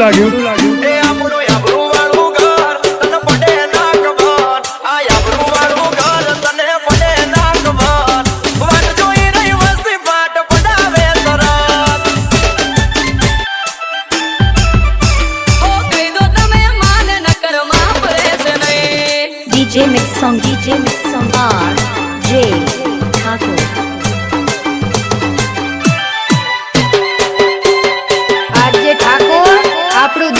કેવું લાગ્યું? એ આપણું આબરૂ વાળું ઘર તમે માન ન કરમાં પડે છે નહીં. DJ mix song DJ mix song. જે ઠાકોર.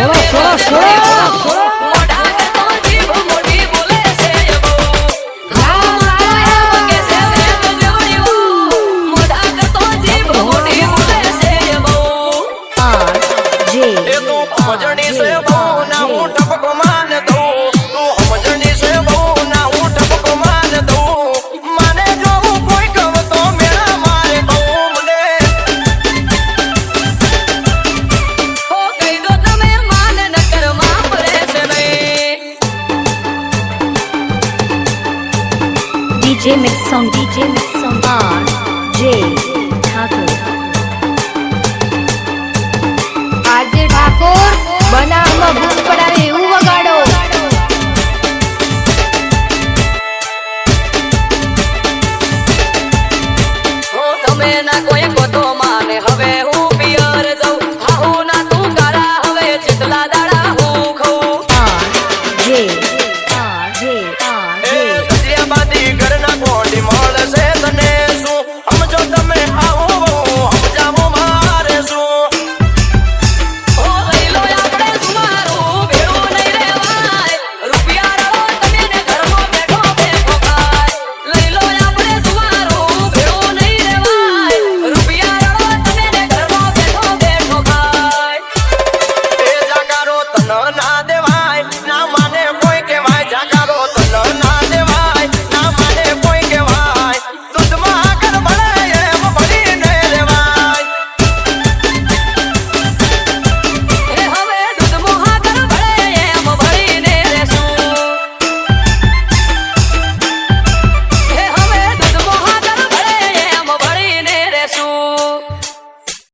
છોડો છોડો છોડો DJ Mix on DJ Mix on R J Thakur. આજે ઠાકોર બનાવમાં ભૂલ પડાવે એવું વગાડો. તમે ના કોઈ ગોતો હવે